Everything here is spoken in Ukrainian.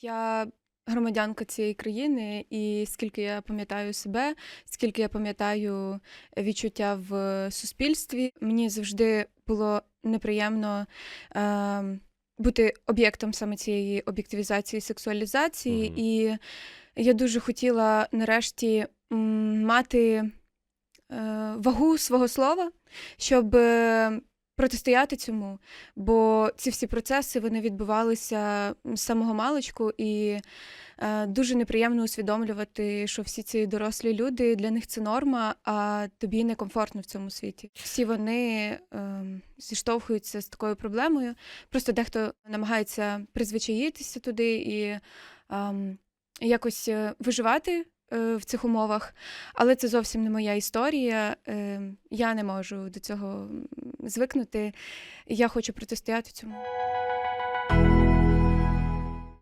Я громадянка цієї країни, і скільки я пам'ятаю себе, скільки я пам'ятаю відчуття в суспільстві, мені завжди було неприємно е, бути об'єктом саме цієї об'єктивізації, сексуалізації. Мгм. І я дуже хотіла нарешті мати е, вагу свого слова, щоб е, протистояти цьому. Бо ці всі процеси вони відбувалися з самого маличку, і е, дуже неприємно усвідомлювати, що всі ці дорослі люди для них це норма, а тобі некомфортно в цьому світі. Всі вони е, зіштовхуються з такою проблемою. Просто дехто намагається призвичаїтися туди і ем, якось е, виживати. е, В цих умовах, але це зовсім не моя історія. Е, Я не можу до цього звикнути. Я хочу протистояти цьому.